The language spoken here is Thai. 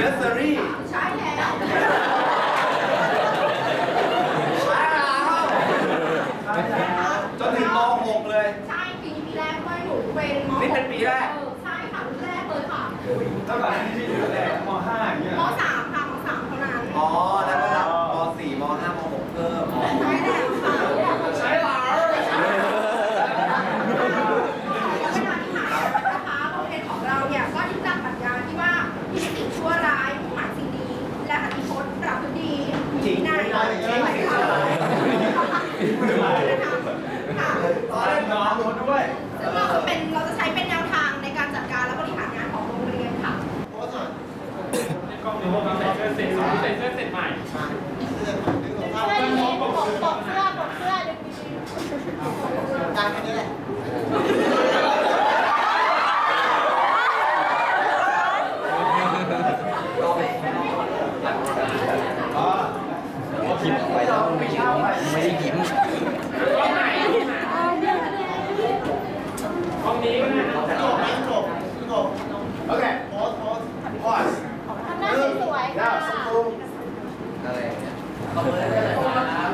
เนสเซอรี่ใช่แล้วใช่แล้วจนถึงม .6 เลย ใช่ปีแรกด้วหนูเป็นม .6 นี่เป็นปีแรก ใช่ค่ะปีแรกเลยค่ะ เท่าไหร่ กล้องในวงเราใส่เสื้อเสร็จอใส่เสื้อเสร็จใหม่เสื้อนี้ปกปกเสื้อปกเสื้อดึงการแค่นี้แหละไม่ได้ยิ้ม เจ้าสังคมอะไรเนี่ยขอบคุณมาก